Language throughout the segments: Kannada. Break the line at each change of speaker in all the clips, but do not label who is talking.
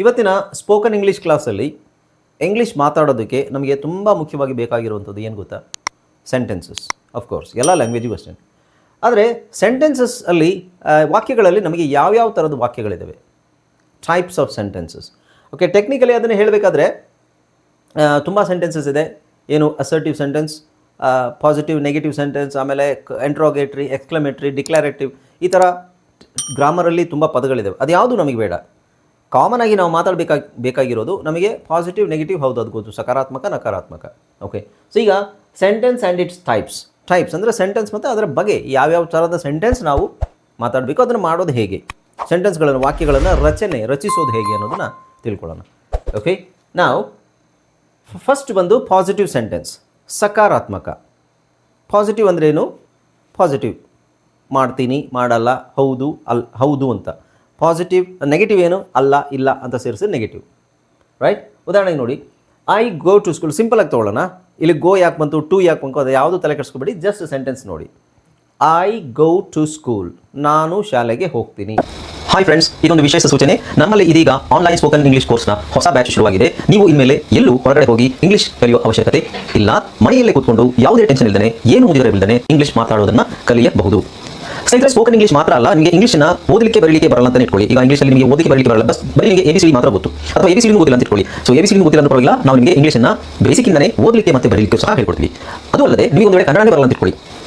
ಇವತ್ತಿನ ಸ್ಪೋಕನ್ ಇಂಗ್ಲೀಷ್ ಕ್ಲಾಸಲ್ಲಿ ಇಂಗ್ಲೀಷ್ ಮಾತಾಡೋದಕ್ಕೆ ನಮಗೆ ತುಂಬ ಮುಖ್ಯವಾಗಿ ಬೇಕಾಗಿರುವಂಥದ್ದು ಏನು ಗೊತ್ತಾ? ಸೆಂಟೆನ್ಸಸ್ ಅಫ್ಕೋರ್ಸ್ ಎಲ್ಲ ಲ್ಯಾಂಗ್ವೇಜಿಗೂ ಅಷ್ಟೇ. ಆದರೆ ಸೆಂಟೆನ್ಸಸ್ ಅಲ್ಲಿ ವಾಕ್ಯಗಳಲ್ಲಿ ನಮಗೆ ಯಾವ್ಯಾವ ಥರದ ವಾಕ್ಯಗಳಿದ್ದಾವೆ types of sentences okay technically ಅದನ್ನು ಹೇಳಬೇಕಾದ್ರೆ ತುಂಬ ಸೆಂಟೆನ್ಸಸ್ ಇದೆ. ಏನು? Assertive sentence positive negative sentence ಆಮೇಲೆ ಎಂಟ್ರೋಗೇಟ್ರಿ ಎಕ್ಸ್ಕ್ಲಮೇಟ್ರಿ ಡಿಕ್ಲಾರೇಟಿವ್ ಈ ಥರ ಗ್ರಾಮರಲ್ಲಿ ತುಂಬ ಪದಗಳಿದ್ದಾವೆ ಅದು ಯಾವುದು ನಮಗೆ ಬೇಡ. ಕಾಮನ್ ಆಗಿ ನಾವು ಮಾತಾಡಬೇಕಾಗಿ, ಬೇಕಾಗಿರೋದು ನಮಗೆ ಪಾಸಿಟಿವ್ ನೆಗೆಟಿವ್ ಹೌದು, ಅದು ಗೊತ್ತು. ಸಕಾರಾತ್ಮಕ, ನಕಾರಾತ್ಮಕ. ಓಕೆ ಸೊ ಈಗ sentence and its types types ಅಂದರೆ ಸೆಂಟೆನ್ಸ್ ಮತ್ತು ಅದರ ಬಗ್ಗೆ ಯಾವ್ಯಾವ ಥರದ ಸೆಂಟೆನ್ಸ್ ನಾವು ಮಾತಾಡಬೇಕು, ಅದನ್ನು ಮಾಡೋದು ಹೇಗೆ? ಸೆಂಟೆನ್ಸ್ಗಳನ್ನು ವಾಕ್ಯಗಳನ್ನು ರಚನೆ, ರಚಿಸೋದು ಹೇಗೆ ಅನ್ನೋದನ್ನು ತಿಳ್ಕೊಳ್ಳೋಣ. ಓಕೆ ನಾವು ಫಸ್ಟ್ ಬಂದು ಪಾಸಿಟಿವ್ ಸೆಂಟೆನ್ಸ್ ಸಕಾರಾತ್ಮಕ. ಪಾಸಿಟಿವ್ ಅಂದ್ರೇನು ಪಾಸಿಟಿವ್ ಮಾಡ್ತೀನಿ, ಮಾಡಲ್ಲ, ಹೌದು, ಅಲ್, ಹೌದು ಅಂತ. ಪಾಸಿಟಿವ್ ನೆಗೆಟಿವ್ ಏನು? ಅಲ್ಲ, ಇಲ್ಲ ಅಂತ ಸೇರಿಸಿ ನೆಗೆಟಿವ್ ರೈಟ್ ಉದಾಹರಣೆಗೆ ನೋಡಿ. I go to school simple ಆಗಿ ತೊಗೊಳ್ಳೋಣ. ಇಲ್ಲಿ ಗೋ ಯಾಕೆ ಬಂತು? ಟು ಯಾಕೆ ಬಂತು? ಅದು ಯಾವುದು ತಲೆ ಕೆಡಿಸ್ಕೊಬೇಡಿ. ಜಸ್ಟ್ ಸೆಂಟೆನ್ಸ್ ನೋಡಿ. ಐ ಗೋ ಟು ಸ್ಕೂಲ್ ನಾನು ಶಾಲೆಗೆ ಹೋಗ್ತೀನಿ.
ಹಾಯ್ ಫ್ರೆಂಡ್ಸ್ ಇದೊಂದು ವಿಶೇಷ ಸೂಚನೆ. ನಮ್ಮಲ್ಲಿ ಇದೀಗ ಆನ್ಲೈನ್ ಸ್ಪೋಕನ್ ಇಂಗ್ಲಿಷ್ ಕೋರ್ಸ್ನ ಹೊಸ ಬ್ಯಾಚ್ ಶುರುವಾಗಿದೆ. ನೀವು ಇನ್ಮೇಲೆ ಎಲ್ಲೂ ಹೊರಗಡೆ ಹೋಗಿ ಇಂಗ್ಲಿಷ್ ಕಲಿಯುವ ಅವಶ್ಯಕತೆ ಇಲ್ಲ. ಮನೆಯಲ್ಲೇ ಕೂತ್ಕೊಂಡು ಯಾವುದೇ ಟೆನ್ಷನ್ ಇಲ್ಲದೆ ಏನು ಮುಗಿದಿರಬಿಲ್ಲದೆ ಇಂಗ್ಲಿಷ್ ಮಾತಾಡೋದನ್ನು ಕಲಿಯಬಹುದು. ಸ್ನೇಹಿತರೆ ಸ್ಪೋಕನ್ ಇಂಗ್ಲಿಷ್ ಮಾತ್ರ ಅಲ್ಲ, ನಿಮಗೆ ಇಂಗ್ಲಿಷ್ನ ಓದಲಿಕ್ಕೆ, ಬರಲಿಕ್ಕೆ ಬರಲ್ಲ ಅಂತ ಇಟ್ಕೊಳ್ಳಿ. ಈಗ ಇಂಗ್ಲಿಷಲ್ಲಿ ನಿಮಗೆ ಓದಲಿಕ್ಕೆ, ಬರಲಿಕ್ಕೆ ಬರಲ್ಲ. ಬಸ್ ಬರೀ ನಿಮಗೆ ಎಬಿಸಿ ಮಾತ್ರ ಗೊತ್ತು. ಅಥವಾ ಎಬಿಸಿ ಓದಿಲ್ಲ ಅಂತ ಇಟ್ಕೊಳ್ಳಿ. ಸೊ ಎ ಓದಿಲ್ಲ ಅಂತ ಪರವಾಗಿಲ್ಲ. ನಾವು ನಿಮಗೆ ಇಂಗ್ಲಿಷ್ನ ಬೇಸಿಕ್ಕಿಂದನೇ ಓದಲಿಕ್ಕೆ ಮತ್ತೆ ಬರಲಿಕ್ಕೆ ಸಹ ಹೇಳ್ಕೊಡ್ತೀವಿ. ಅದು ಅಲ್ಲದೆ ನೀವು ಒಂದು ವೇಳೆ ಕನ್ನಡನೇ ಬರಲ್ಲ ಅಂತ ಇಟ್ಕೊಳ್ಳಿ.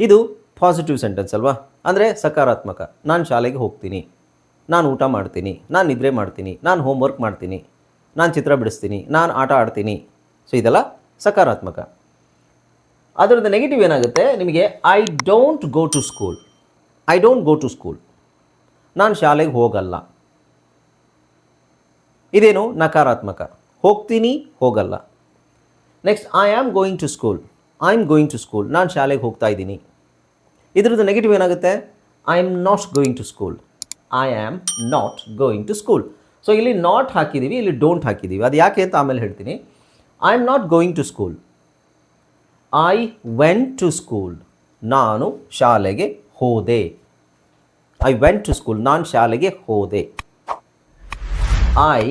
ಇದು ಪಾಸಿಟಿವ್ ಸೆಂಟೆನ್ಸ್ ಅಲ್ವಾ? ಅಂದರೆ ಸಕಾರಾತ್ಮಕ. ನಾನು ಶಾಲೆಗೆ ಹೋಗ್ತೀನಿ. ನಾನು ಊಟ ಮಾಡ್ತೀನಿ. ನಾನು ನಿದ್ರೆ ಮಾಡ್ತೀನಿ. ನಾನು ಹೋಮ್ವರ್ಕ್ ಮಾಡ್ತೀನಿ. ನಾನು ಚಿತ್ರ ಬಿಡಿಸ್ತೀನಿ. ನಾನು ಆಟ ಆಡ್ತೀನಿ. ಸೊ ಇದೆಲ್ಲ ಸಕಾರಾತ್ಮಕ. ಅದರದ್ದು ನೆಗೆಟಿವ್ ಏನಾಗುತ್ತೆ? ನಿಮಗೆ I don't go to school I don't go to school ನಾನು ಶಾಲೆಗೆ ಹೋಗಲ್ಲ. ಇದೇನು? ನಕಾರಾತ್ಮಕ. ಹೋಗ್ತೀನಿ, ಹೋಗಲ್ಲ. Next I am going to school I am going to school ನಾನು ಶಾಲೆಗೆ ಹೋಗ್ತಾ ಇದ್ದೀನಿ. ಇದ್ರದ್ದು ನೆಗೆಟಿವ್ ಏನಾಗುತ್ತೆ? I am not going to school I am not going to school so ಇಲ್ಲಿ ನಾಟ್ ಹಾಕಿದ್ದೀವಿ ಇಲ್ಲಿ ಡೋಂಟ್ ಹಾಕಿದ್ದೀವಿ ಅದು ಯಾಕೆ ಅಂತ ಆಮೇಲೆ ಹೇಳ್ತೀನಿ. I am not going to school I went to school ನಾನು ಶಾಲೆಗೆ ಹೋದೆ. ಐ ವೆಂಟ್ ಟು ಸ್ಕೂಲ್ ನಾನು ಶಾಲೆಗೆ ಹೋದೆ. I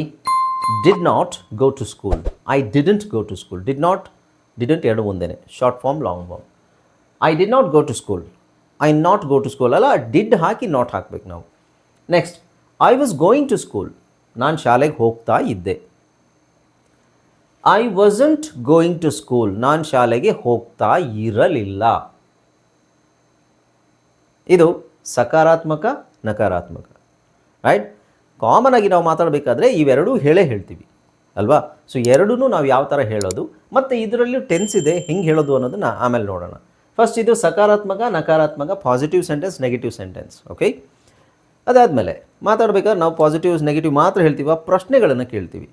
did not go to school I didn't go to school did not didn't ಎರಡು ಒಂದೇ short form long form I did not go to school I not go to school ಅಲ್ಲ ಡಿಡ್ ಹಾಕಿ ನಾಟ್ ಹಾಕಬೇಕು ನಾವು next I was going to school ನಾನು ಶಾಲೆಗೆ ಹೋಗ್ತಾ ಇದ್ದೆ I wasn't going to school ನಾನು ಶಾಲೆಗೆ ಹೋಗ್ತಾ ಇರಲಿಲ್ಲ ಇದು ಸಕಾರಾತ್ಮಕ ನಕಾರಾತ್ಮಕ ರೈಟ್ ಕಾಮನ್ ಆಗಿ ನಾವು ಮಾತಾಡಬೇಕಾದ್ರೆ ಇವೆರಡೂ ಹೇಳೇ ಹೇಳ್ತೀವಿ ಅಲ್ವಾ? ಸೊ ಎರಡೂ ನಾವು ಯಾವ ಥರ ಹೇಳೋದು? ಮತ್ತು ಇದರಲ್ಲೂ ಟೆನ್ಸ್ ಇದೆ, ಹೆಂಗೆ ಹೇಳೋದು ಅನ್ನೋದನ್ನ ಆಮೇಲೆ ನೋಡೋಣ. ಫಸ್ಟ್ ಇದು ಸಕಾರಾತ್ಮಕ, ನಕಾರಾತ್ಮಕ positive sentence negative sentence okay ಅದಾದಮೇಲೆ ಮಾತಾಡಬೇಕಾದ್ರೆ ನಾವು ಪಾಸಿಟಿವ್ಸ್ ನೆಗೆಟಿವ್ ಮಾತ್ರ ಹೇಳ್ತೀವ, ಪ್ರಶ್ನೆಗಳನ್ನು ಕೇಳ್ತೀವಿ.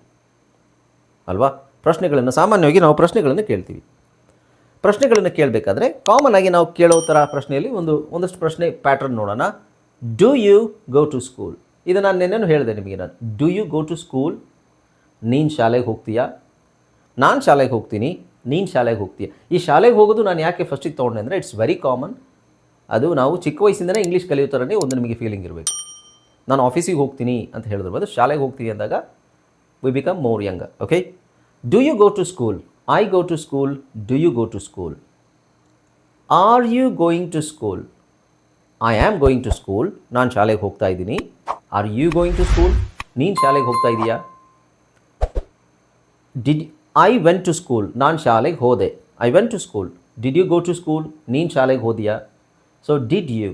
ಅಲ್ವಾ? ಪ್ರಶ್ನೆಗಳನ್ನು ಸಾಮಾನ್ಯವಾಗಿ ನಾವು ಪ್ರಶ್ನೆಗಳನ್ನು ಕೇಳ್ತೀವಿ. ಪ್ರಶ್ನೆಗಳನ್ನು ಕೇಳಬೇಕಾದ್ರೆ ಕಾಮನ್ ಆಗಿ ನಾವು ಕೇಳೋ ಥರ ಪ್ರಶ್ನೆಯಲ್ಲಿ ಒಂದು, ಒಂದಷ್ಟು ಪ್ರಶ್ನೆ ಪ್ಯಾಟರ್ನ್ ನೋಡೋಣ. Do you go to school ಇದು ನಾನು ನೆನ್ನೆನೂ ಹೇಳಿದೆ ನಿಮಗೆ ನಾನು. Do you go to school ನೀನು ಶಾಲೆಗೆ ಹೋಗ್ತೀಯಾ? ನಾನು ಶಾಲೆಗೆ ಹೋಗ್ತೀನಿ, ನೀನು ಶಾಲೆಗೆ ಹೋಗ್ತೀಯ? ಈ ಶಾಲೆಗೆ ಹೋಗೋದು ನಾನು ಯಾಕೆ ಫಸ್ಟಿಗೆ ತೊಗೊಂಡೆ ಅಂದರೆ ಇಟ್ಸ್ ವೆರಿ ಕಾಮನ್ ಅದು ನಾವು ಚಿಕ್ಕ ವಯಸ್ಸಿಂದನೇ ಇಂಗ್ಲೀಷ್ ಕಲಿಯೋ ಥರನೇ ಒಂದು ನಿಮಗೆ ಫೀಲಿಂಗ್ ಇರಬೇಕು. ನಾನು ಆಫೀಸಿಗೆ ಹೋಗ್ತೀನಿ ಅಂತ ಹೇಳಿದ್ರು ಬಂದು ಶಾಲೆಗೆ ಹೋಗ್ತೀನಿ ಅಂದಾಗ we become more young okay do you go to school I go to school do you go to school are you going to school I am going to school ನಾನು ಶಾಲೆಗೆ ಹೋಗ್ತಾ ಇದ್ದೀನಿ. Are you going to school ನೀನು ಶಾಲೆಗೆ ಹೋಗ್ತಾ ಇದೀಯಾ? Did I went to school ನಾನು ಶಾಲೆಗೆ ಹೋದೆ. I went to school did you go to school ನೀನು ಶಾಲೆಗೆ ಹೋದಿಯಾ? ಸೊ ಡಿಡ್ ಯು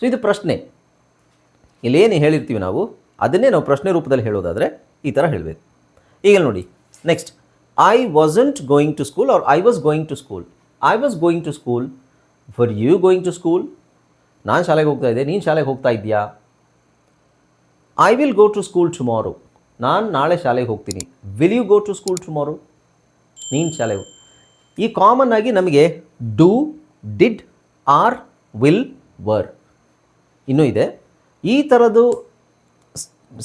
ಸೊ ಇದು ಪ್ರಶ್ನೆ. ಇಲ್ಲೇನು ಹೇಳಿರ್ತೀವಿ ನಾವು? ಅದನ್ನೇ ನಾವು ಪ್ರಶ್ನೆ ರೂಪದಲ್ಲಿ ಹೇಳೋದಾದರೆ ಈ ಥರ ಹೇಳಬೇಕು. ಈಗ ನೋಡಿ next I wasn't going to school are I was going to school I was going to school for you going to school ನಾನು ಶಾಲೆಗೆ ಹೋಗ್ತಾ ಇದ್ದೆ. ನೀನು ಶಾಲೆಗೆ ಹೋಗ್ತಾ ಇದೆಯಾ I will go to school tomorrow ನಾನು ನಾಳೆ ಶಾಲೆಗೆ ಹೋಗ್ತೀನಿ. Will you go to school tomorrow ನೀನು ಶಾಲೆಗೆ ಈ ಕಾಮನ್ ಆಗಿ ನಮಗೆ do did are will were ಇನ್ನೂ ಇದೆ. ಈ ಥರದ್ದು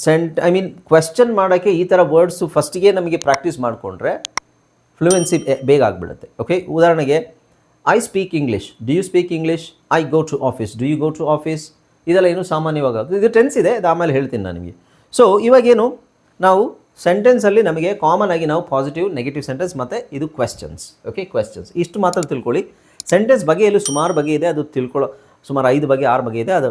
ಸೆಂಟ್ ಐ ಮೀನ್ ಕ್ವೆಶ್ಚನ್ ಮಾಡೋಕ್ಕೆ ಈ ಥರ ವರ್ಡ್ಸು ಫಸ್ಟಿಗೆ ನಮಗೆ ಪ್ರಾಕ್ಟೀಸ್ ಮಾಡಿಕೊಂಡ್ರೆ ಫ್ಲೂಯೆನ್ಸಿ ಬೇಗ ಆಗಿಬಿಡುತ್ತೆ. ಓಕೆ ಉದಾಹರಣೆಗೆ I speak English do you speak English I go to office do you go to office ಇದೆಲ್ಲ ಏನು ಸಾಮಾನ್ಯವಾಗ. ಇದು ಟೆನ್ಸ್ ಇದೆ ಅದು ಆಮೇಲೆ ಹೇಳ್ತೀನಿ ನಾನು ನಿಮಗೆ. ಸೊ ಇವಾಗೇನು? ನಾವು ಸೆಂಟೆನ್ಸಲ್ಲಿ ನಮಗೆ ಕಾಮನ್ ಆಗಿ ನಾವು ಪಾಸಿಟಿವ್ ನೆಗೆಟಿವ್ ಸೆಂಟೆನ್ಸ್ ಮತ್ತು ಇದು ಕ್ವೆಶ್ಚನ್ಸ್ ಓಕೆ ಕ್ವೆಶ್ಚನ್ಸ್ ಇಷ್ಟು ಮಾತ್ರ ತಿಳ್ಕೊಳ್ಳಿ. ಸೆಂಟೆನ್ಸ್ ಬಗೆಯಲ್ಲಿ ಸುಮಾರು ಬಗೆ ಇದೆ, ಅದು ತಿಳ್ಕೊಳ್ಳೋ ಸುಮಾರು ಐದು ಬಗೆ, ಆರು ಬಗೆ ಇದೆ. ಅದು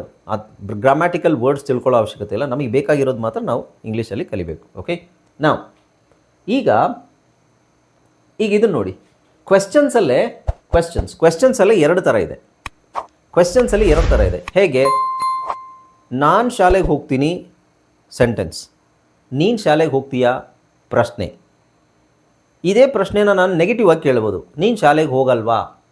ಗ್ರಾಮ್ಯಾಟಿಕಲ್ ವರ್ಡ್ಸ್ ತಿಳ್ಕೊಳ್ಳೋ ಅವಶ್ಯಕತೆ ಇಲ್ಲ. ನಮಗೆ ಬೇಕಾಗಿರೋದು ಮಾತ್ರ ನಾವು ಇಂಗ್ಲೀಷಲ್ಲಿ ಕಲಿಬೇಕು. ಓಕೆ ನಾವು ಈಗ ಈಗ ಇದನ್ನು ನೋಡಿ. ಕ್ವೆಶ್ಚನ್ಸಲ್ಲೇ ಕ್ವೆಶ್ಚನ್ಸ್ ಕ್ವೆಶ್ಚನ್ಸಲ್ಲೇ ಎರಡು ಥರ ಇದೆ. ಕ್ವೆಶ್ಚನ್ಸಲ್ಲಿ ಎರಡು ಥರ ಇದೆ. ಹೇಗೆ? ನಾನು ಶಾಲೆಗೆ ಹೋಗ್ತೀನಿ ಸೆಂಟೆನ್ಸ್ ನೀನು ಶಾಲೆಗೆ ಹೋಗ್ತೀಯಾ? ಪ್ರಶ್ನೆ. ಇದೇ ಪ್ರಶ್ನೆನ ನಾನು ನೆಗೆಟಿವ್ ಆಗಿ ಕೇಳ್ಬೋದು. ನೀನು ಶಾಲೆಗೆ ಹೋಗಲ್ವಾ?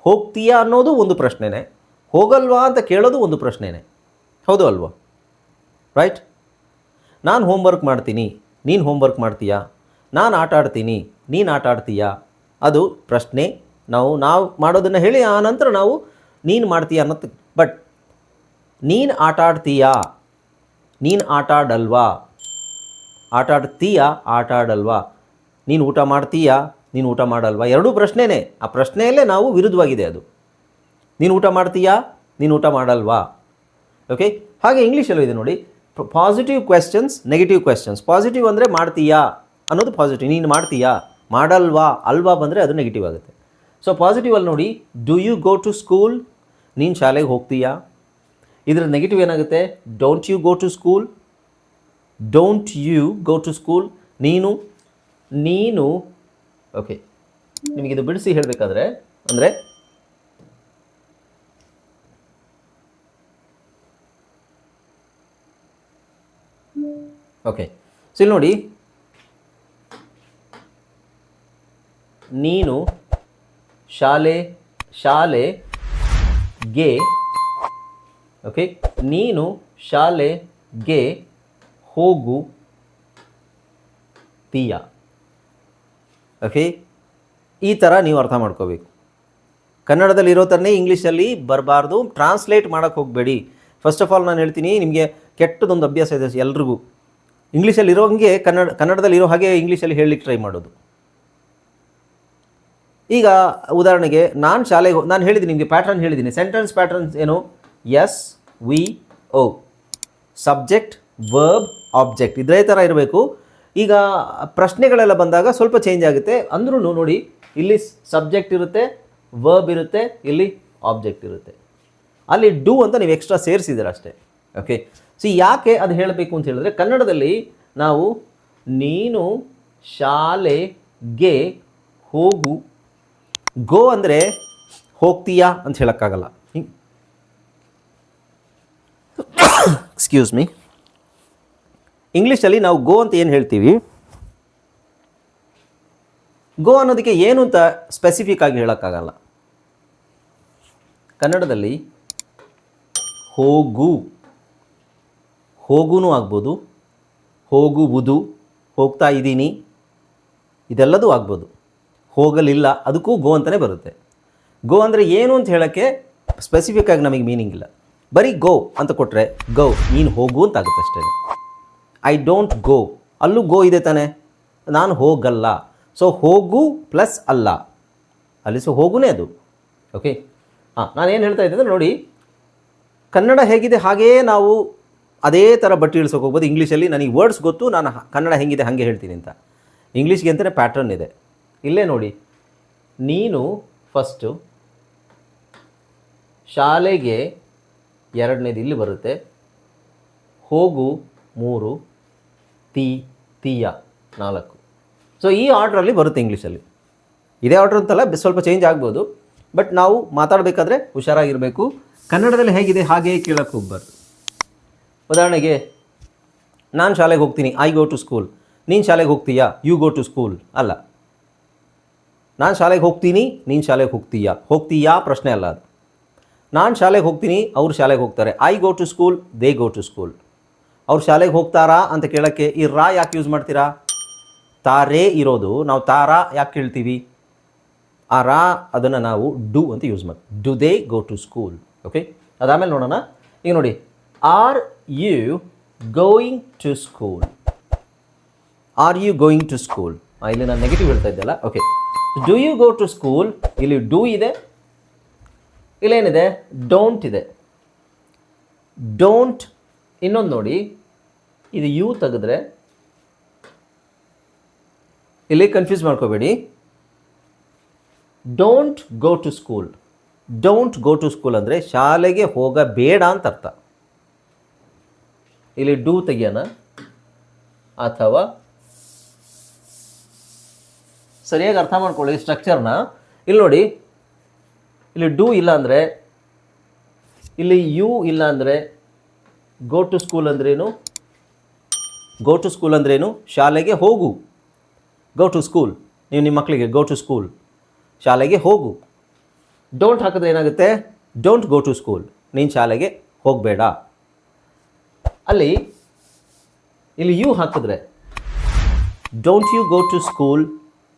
ಹೋಗ್ತೀಯಾ ಅನ್ನೋದು ಒಂದು ಪ್ರಶ್ನೆನೇ. ಹೋಗಲ್ವಾ ಅಂತ ಕೇಳೋದು ಒಂದು ಪ್ರಶ್ನೆನೇ. ಹೌದು ಅಲ್ವಾ? ರೈಟ್ ನಾನು ಹೋಮ್ವರ್ಕ್ ಮಾಡ್ತೀನಿ. ನೀನು ಹೋಮ್ವರ್ಕ್ ಮಾಡ್ತೀಯಾ? ನಾನು ಆಟ ಆಡ್ತೀನಿ. ನೀನು ಆಟ ಆಡ್ತೀಯಾ? ಅದು ಪ್ರಶ್ನೆ. ನಾವು ನಾವು ಮಾಡೋದನ್ನು ಹೇಳಿ, ಆ ನಂತರ ನಾವು ನೀನು ಮಾಡ್ತೀಯಾ ಅನ್ನೋದು. ಬಟ್ ನೀನು ಆಟ ಆಡ್ತೀಯಾ? ನೀನು ಆಟ ಆಡಲ್ವಾ? ಆಟ ಆಡ್ತೀಯಾ ಆಟ ಆಡಲ್ವಾ ನೀನು ಊಟ ಮಾಡ್ತೀಯಾ? ನೀನು ಊಟ ಮಾಡಲ್ವಾ? ಎರಡೂ ಪ್ರಶ್ನೆನೇ. ಆ ಪ್ರಶ್ನೆಯಲ್ಲೇ ನಾವು ವಿರುದ್ಧವಾಗಿದೆ ಅದು. ನೀನು ಊಟ ಮಾಡ್ತೀಯಾ? ನೀನು ಊಟ ಮಾಡಲ್ವಾ? ಓಕೆ ಹಾಗೆ ಇಂಗ್ಲೀಷಲ್ಲೂ ಇದೆ ನೋಡಿ. Positive questions negative questions positive ಅಂದರೆ ಮಾಡ್ತೀಯಾ? ಅನ್ನೋದು ಪಾಸಿಟಿವ್ ನೀನು ಮಾಡ್ತೀಯಾ? ಮಾಡಲ್ವಾ? ಅಲ್ವಾ ಬಂದರೆ ಅದು ನೆಗೆಟಿವ್ ಆಗುತ್ತೆ. ಸೊ ಪಾಸಿಟಿವ್ ಅಲ್ಲಿ ನೋಡಿ do you go to school ನೀನು ಶಾಲೆಗೆ ಹೋಗ್ತೀಯಾ? ಇದರ ನೆಗೆಟಿವ್ ಏನಾಗುತ್ತೆ? Don't you go to school don't you go to school ನೀನು ನೀನು ಓಕೆ ನಿಮಗಿದು ಬಿಡಿಸಿ ಹೇಳಬೇಕಾದ್ರೆ, ಅಂದರೆ ಓಕೆ ಸೊ ಇಲ್ಲಿ ನೋಡಿ. ನೀನು ಶಾಲೆ, ಶಾಲೆಗೆ ಓಕೆ ನೀನು ಶಾಲೆಗೆ ಹೋಗು ತೀಯ. ಓಕೆ ಈ ಥರ ನೀವು ಅರ್ಥ ಮಾಡ್ಕೋಬೇಕು. ಕನ್ನಡದಲ್ಲಿ ಇರೋ ಥರನೇ ಇಂಗ್ಲೀಷಲ್ಲಿ ಬರಬಾರ್ದು. ಟ್ರಾನ್ಸ್ಲೇಟ್ ಮಾಡೋಕ್ಕೆ ಹೋಗಬೇಡಿ. ಫಸ್ಟ್ ಆಫ್ ಆಲ್ ನಾನು ಹೇಳ್ತೀನಿ, ನಿಮಗೆ ಕೆಟ್ಟದೊಂದು ಅಭ್ಯಾಸ ಇದೆ ಎಲ್ರಿಗೂ. ಇಂಗ್ಲೀಷಲ್ಲಿ ಇರೋ ಹಂಗೆ ಕನ್ನಡ ಕನ್ನಡದಲ್ಲಿ ಇರೋ ಹಾಗೆ ಇಂಗ್ಲೀಷಲ್ಲಿ ಹೇಳಲಿಕ್ಕೆ ಟ್ರೈ ಮಾಡೋದು. ಈಗ ಉದಾಹರಣೆಗೆ, ನಾನು ಶಾಲೆಗೆ ನಾನು ಹೇಳಿದ್ದೀನಿ, ನಿಮಗೆ ಪ್ಯಾಟ್ರನ್ ಹೇಳಿದ್ದೀನಿ. ಸೆಂಟೆನ್ಸ್ ಪ್ಯಾಟ್ರನ್ಸ್ ಏನು? S V O subject verb object ಇದೇ ಥರ ಇರಬೇಕು. ಈಗ ಪ್ರಶ್ನೆಗಳೆಲ್ಲ ಬಂದಾಗ ಸ್ವಲ್ಪ ಚೇಂಜ್ ಆಗುತ್ತೆ. ಅಂದ್ರೂ ನೋಡಿ, ಇಲ್ಲಿ ಸಬ್ಜೆಕ್ಟ್ ಇರುತ್ತೆ ವರ್ಬ್ ಇರುತ್ತೆ, ಇಲ್ಲಿ ಆಬ್ಜೆಕ್ಟ್ ಇರುತ್ತೆ. ಅಲ್ಲಿ ಡೂ ಅಂತ ನೀವು ಎಕ್ಸ್ಟ್ರಾ ಸೇರಿಸಿದ್ದೀರ ಅಷ್ಟೇ. ಓಕೆ ಸೊ ಯಾಕೆ ಅದು ಹೇಳಬೇಕು ಅಂತ ಹೇಳಿದ್ರೆ, ಕನ್ನಡದಲ್ಲಿ ನಾವು ನೀನು ಶಾಲೆಗೆ ಹೋಗು. ಗೋ ಅಂದರೆ ಹೋಗ್ತೀಯಾ ಅಂತ ಹೇಳೋಕ್ಕಾಗಲ್ಲ. ಎಕ್ಸ್ಕ್ಯೂಸ್ ಮೀ ಇಂಗ್ಲೀಷಲ್ಲಿ ನಾವು ಗೋ ಅಂತ ಏನು ಹೇಳ್ತೀವಿ? ಗೋ ಅನ್ನೋದಕ್ಕೆ ಏನು ಅಂತ ಸ್ಪೆಸಿಫಿಕ್ ಆಗಿ ಹೇಳೋಕ್ಕಾಗಲ್ಲ. ಕನ್ನಡದಲ್ಲಿ ಹೋಗು. ಹೋಗೂ ಆಗ್ಬೋದು, ಹೋಗುವುದು, ಹೋಗ್ತಾ ಇದ್ದೀನಿ, ಇದೆಲ್ಲದೂ ಆಗ್ಬೋದು. ಹೋಗಲಿಲ್ಲ, ಅದಕ್ಕೂ ಗೋ ಅಂತಲೇ ಬರುತ್ತೆ. ಗೋ ಅಂದರೆ ಏನು ಅಂತ ಹೇಳೋಕ್ಕೆ ಸ್ಪೆಸಿಫಿಕ್ ಆಗಿ ನಮಗೆ ಮೀನಿಂಗ್ ಇಲ್ಲ. ಬರೀ ಗೋ ಅಂತ ಕೊಟ್ಟರೆ ಗೋ, ನೀನು ಹೋಗು ಅಂತ ಆಗುತ್ತೆ ಅಷ್ಟೇ ಐ ಡೋಂಟ್ ಗೋ ಅಲ್ಲೂ ಗೋ ಇದೆ ತಾನೆ. ನಾನು ಹೋಗಲ್ಲ. ಸೊ ಹೋಗು ಪ್ಲಸ್ ಅಲ್ಲ. ಅಲ್ಲಿ ಸೊ ಹೋಗುನೇ ಅದು. ಓಕೆ ಹಾಂ ನಾನೇನು ಹೇಳ್ತಾ ಇದ್ದೆ ಅಂದರೆ ನೋಡಿ, ಕನ್ನಡ ಹೇಗಿದೆ ಹಾಗೇ ನಾವು ಅದೇ ಥರ ಬಟ್ಟೆ ಇಳಿಸೋಕೆ ಹೋಗ್ಬೋದು. ಇಂಗ್ಲೀಷಲ್ಲಿ ನನಗೆ ವರ್ಡ್ಸ್ ಗೊತ್ತು, ನಾನು ಕನ್ನಡ ಹೆಂಗಿದೆ ಹಾಗೆ ಹೇಳ್ತೀನಿ ಅಂತ. ಇಂಗ್ಲೀಷ್ಗೆ ಅಂತಲೇ ಪ್ಯಾಟರ್ನ್ ಇದೆ. ಇಲ್ಲೇ ನೋಡಿ, ನೀನು ಫಸ್ಟು ಶಾಲೆಗೆ ಎರಡನೇದು ಇಲ್ಲಿ ಬರುತ್ತೆ. ಹೋಗು ಮೂರು ತೀ, ತೀಯ, ನಾಲ್ಕು. ಸೊ ಈ ಆರ್ಡ್ರಲ್ಲಿ ಬರುತ್ತೆ ಇಂಗ್ಲೀಷಲ್ಲಿ ಇದೇ ಆರ್ಡ್ರ್ ಅಂತಲ್ಲ ಸ್ವಲ್ಪ ಚೇಂಜ್ ಆಗ್ಬೋದು. ಬಟ್ ನಾವು ಮಾತಾಡಬೇಕಾದ್ರೆ ಹುಷಾರಾಗಿರಬೇಕು. ಕನ್ನಡದಲ್ಲಿ ಹೇಗಿದೆ, ಹಾಗೆ ಕೇಳೋಕ್ಕೆ ಹೋಗ್ಬಾರ್ದು ಉದಾಹರಣೆಗೆ, ನಾನು ಶಾಲೆಗೆ ಹೋಗ್ತೀನಿ ಐ ಗೋ ಟು ಸ್ಕೂಲ್ ನೀನು ಶಾಲೆಗೆ ಹೋಗ್ತೀಯಾ? ಯು ಗೋ ಟು ಸ್ಕೂಲ್ ಅಲ್ಲ. ನಾನು ಶಾಲೆಗೆ ಹೋಗ್ತೀನಿ, ನೀನು ಶಾಲೆಗೆ ಹೋಗ್ತೀಯಾ? ಹೋಗ್ತೀಯಾ? ಪ್ರಶ್ನೆ ಅಲ್ಲ ಅದು. ನಾನು ಶಾಲೆಗೆ ಹೋಗ್ತೀನಿ, ಅವ್ರು ಶಾಲೆಗೆ ಹೋಗ್ತಾರೆ. I go to school they go to school ಅವ್ರು ಶಾಲೆಗೆ ಹೋಗ್ತಾರಾ ಅಂತ ಕೇಳೋಕ್ಕೆ ಈ ರಾ ಯಾಕೆ ಯೂಸ್ ಮಾಡ್ತೀರಾ? ತಾರೇ ಇರೋದು, ನಾವು ತಾರಾ ಯಾಕೆ ಕೇಳ್ತೀವಿ? ಆ ರಾ ಅದನ್ನು ನಾವು ಡು ಅಂತ ಯೂಸ್ ಮಾಡಿ, do they go to school okay ಅದಾದಮೇಲೆ ನೋಡೋಣ, ಈಗ ನೋಡಿ, are you going to school? Are you going to school? ಇಲ್ಲಿ ನಾನು ನೆಗೆಟಿವ್ ಹೇಳ್ತಾ ಇದ್ದಲ್ಲ okay do you go to school, ಇಲ್ಲಿ ಡೂ ಇದೆ, ಇಲ್ಲೇನಿದೆ? ಡೋಂಟ್ ಇದೆ. ಡೋಂಟ್ ಇನ್ನೊಂದು ನೋಡಿ. ಇದು ಯು ತೆಗೆದ್ರೆ ಇಲ್ಲಿ ಕನ್ಫ್ಯೂಸ್ ಮಾಡ್ಕೋಬೇಡಿ. Don't go to school don't go to school ಅಂದರೆ ಶಾಲೆಗೆ ಹೋಗಬೇಡ ಅಂತ ಅರ್ಥ ಇಲ್ಲಿ ಡೂ ತೆಗಿಯೋಣ. ಅಥವಾ ಸರಿಯಾಗಿ ಅರ್ಥ ಮಾಡ್ಕೊಳ್ಳಿ ಸ್ಟ್ರಕ್ಚರ್ನ ಇಲ್ಲಿ ನೋಡಿ. ಇಲ್ಲಿ ಡೂ ಇಲ್ಲ ಅಂದರೆ, ಇಲ್ಲಿ ಯು ಇಲ್ಲ ಅಂದರೆ ಗೋ ಟು ಸ್ಕೂಲ್ ಅಂದ್ರೇನು? ಗೋ ಟು ಸ್ಕೂಲ್ ಅಂದ್ರೇನು? ಶಾಲೆಗೆ ಹೋಗು. ಗೋ ಟು ಸ್ಕೂಲ್ ನೀವು ನಿಮ್ಮ ಮಕ್ಕಳಿಗೆ ಗೋ ಟು ಸ್ಕೂಲ್ ಶಾಲೆಗೆ ಹೋಗು. ಡೋಂಟ್ ಹಾಕಿದ್ರೆ ಏನಾಗುತ್ತೆ? ಡೋಂಟ್ ಗೋ ಟು ಸ್ಕೂಲ್ ನೀನು ಶಾಲೆಗೆ ಹೋಗಬೇಡ. ಅಲ್ಲಿ, ಇಲ್ಲಿ ಯು ಹಾಕಿದ್ರೆ don't you go to school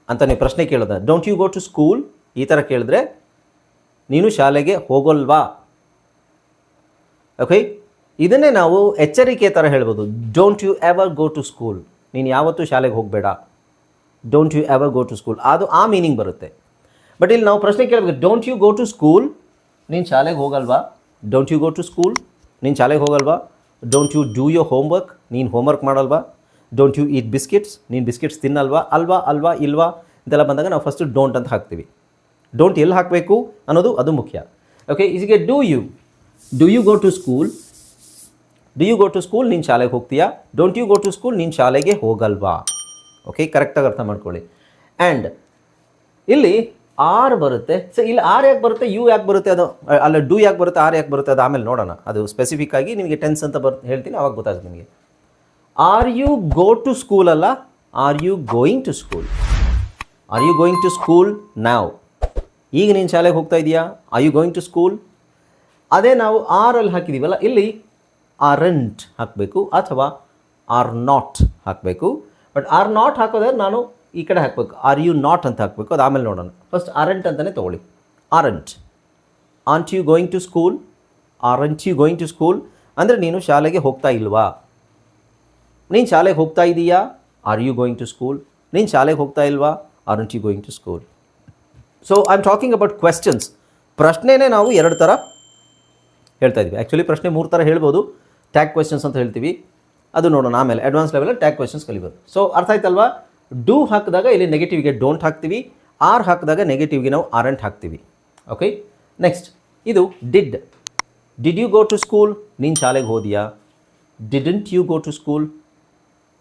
ಅಂತ ನೀವು ಪ್ರಶ್ನೆ ಕೇಳೋದ. Don't you go to school ಈ ಥರ ಕೇಳಿದ್ರೆ, ನೀನು ಶಾಲೆಗೆ ಹೋಗೋಲ್ವಾ? ಓಕೆ ಇದನ್ನೇ ನಾವು ಎಚ್ಚರಿಕೆ ಥರ ಹೇಳ್ಬೋದು. Don't you ever go to school ನೀನು ಯಾವತ್ತೂ ಶಾಲೆಗೆ ಹೋಗಬೇಡ. Don't you ever go to school ಅದು ಆ ಮೀನಿಂಗ್ ಬರುತ್ತೆ. ಬಟ್ ಇಲ್ಲಿ ನಾವು ಪ್ರಶ್ನೆ ಕೇಳಬೇಕು. Don't you go to school ನೀನು ಶಾಲೆಗೆ ಹೋಗಲ್ವಾ? Don't you go to school ನೀನು ಶಾಲೆಗೆ ಹೋಗಲ್ವಾ? Don't you do your homework ನೀನು ಹೋಮ್ವರ್ಕ್ ಮಾಡಲ್ವಾ? ಡೋಂಟ್ ಯು ಈಟ್ ಬಿಸ್ಕೆಟ್ಸ್ ನೀನು ಬಿಸ್ಕೆಟ್ಸ್ ತಿನ್ನಲ್ವಾ? ಅಲ್ವಾ ಅಲ್ವಾ, ಇಲ್ವಾ? ಇದೆಲ್ಲ ಬಂದಾಗ ನಾವು ಫಸ್ಟು ಡೋಂಟ್ ಅಂತ ಹಾಕ್ತೀವಿ. ಡೋಂಟ್ ಎಲ್ಲಿ ಹಾಕಬೇಕು ಅನ್ನೋದು ಅದು ಮುಖ್ಯ. Okay ಇಸ್ಗೆ do you do you go to school do you go to school ನೀನು ಶಾಲೆಗೆ ಹೋಗ್ತೀಯಾ? Don't you go to school ನೀನು ಶಾಲೆಗೆ ಹೋಗಲ್ವಾ? ಓಕೆ ಕರೆಕ್ಟಾಗಿ ಅರ್ಥ ಮಾಡ್ಕೊಳ್ಳಿ. ಆ್ಯಂಡ್ ಇಲ್ಲಿ ಆರ್ ಬರುತ್ತೆ. ಸೊ ಇಲ್ಲಿ ಆರ್ ಯಾಕೆ ಬರುತ್ತೆ? ಯು ಯಾಕೆ ಬರುತ್ತೆ? ಅದು, ಅಲ್ಲ ಡು ಯಾಕೆ ಬರುತ್ತೆ? ಆರ್ ಯಾಕೆ ಬರುತ್ತೆ? ಅದು ಆಮೇಲೆ ನೋಡೋಣ. ಅದು ಸ್ಪೆಸಿಫಿಕ್ ಆಗಿ ನಿಮಗೆ ಟೆನ್ಸ್ ಅಂತ ಬರ್, ಹೇಳ್ತೀನಿ, ಅವಾಗ ಗೊತ್ತಾಗುತ್ತೆ ನಿಮಗೆ. Are you go to school ಅಲ್ಲ? Are you going to school are you going to school ನಾವ್ ಈಗ ನೀನು ಶಾಲೆಗೆ ಹೋಗ್ತಾ ಇದೆಯಾ? Are you going to school ಅದೇ ನಾವು ಆರಲ್ಲಿ ಹಾಕಿದ್ದೀವಲ್ಲ ಇಲ್ಲಿ ಆರಂಟ್ ಹಾಕಬೇಕು ಅಥವಾ ಆರ್ ನಾಟ್ ಹಾಕಬೇಕು. ಬಟ್ ಆರ್ ನಾಟ್ ಹಾಕೋದ್ರೆ ನಾನು ಈ ಕಡೆ ಹಾಕಬೇಕು. ಆರ್ ಯು ನಾಟ್ ಅಂತ ಹಾಕಬೇಕು. ಅದು ಆಮೇಲೆ ನೋಡೋಣ. ಫಸ್ಟ್ ಆರೆಂಟ್ ಅಂತಲೇ ತೊಗೊಳ್ಳಿ. Aren't aren't you going to school aren't you going to school ಅಂದರೆ ನೀನು ಶಾಲೆಗೆ ಹೋಗ್ತಾ ಇಲ್ವಾ? ನೀನು ಶಾಲೆಗೆ ಹೋಗ್ತಾ ಇದೀಯಾ? Are you going to school ನೀನು ಶಾಲೆಗೆ ಹೋಗ್ತಾ ಇಲ್ವಾ? Aren't you going to school so I am talking about questions ಪ್ರಶ್ನೆನೇ ನಾವು ಎರಡು ಥರ ಹೇಳ್ತಾ ಇದ್ದೀವಿ ಆ್ಯಕ್ಚುಲಿ ಪ್ರಶ್ನೆ ಮೂರು ಥರ ಹೇಳ್ಬೋದು. ಟ್ಯಾಗ್ ಕ್ವೆಶನ್ಸ್ ಅಂತ ಹೇಳ್ತೀವಿ. ಅದು ನೋಡೋಣ, ಆಮೇಲೆ ಅಡ್ವಾನ್ಸ್ ಲೆವೆಲ್ ಟ್ಯಾಗ್ ಕ್ವೆಶನ್ಸ್ ಕಲಿಬೋದು. ಸೊ ಅರ್ಥ ಆಯ್ತಲ್ವಾ? ಡೂ ಹಾಕಿದಾಗ ಇಲ್ಲಿ ನೆಗೆಟಿವ್ಗೆ ಡೋಂಟ್ ಹಾಕ್ತೀವಿ. ಆರ್ ಹಾಕಿದಾಗ ನೆಗೆಟಿವ್ಗೆ ನಾವು ಆರ್ ಅಂಟ್ ಹಾಕ್ತೀವಿ. ಓಕೆ ನೆಕ್ಸ್ಟ್ ಇದು did did you go to school ನೀನು ಶಾಲೆಗೆ ಹೋದಿಯಾ? Didn't you go to school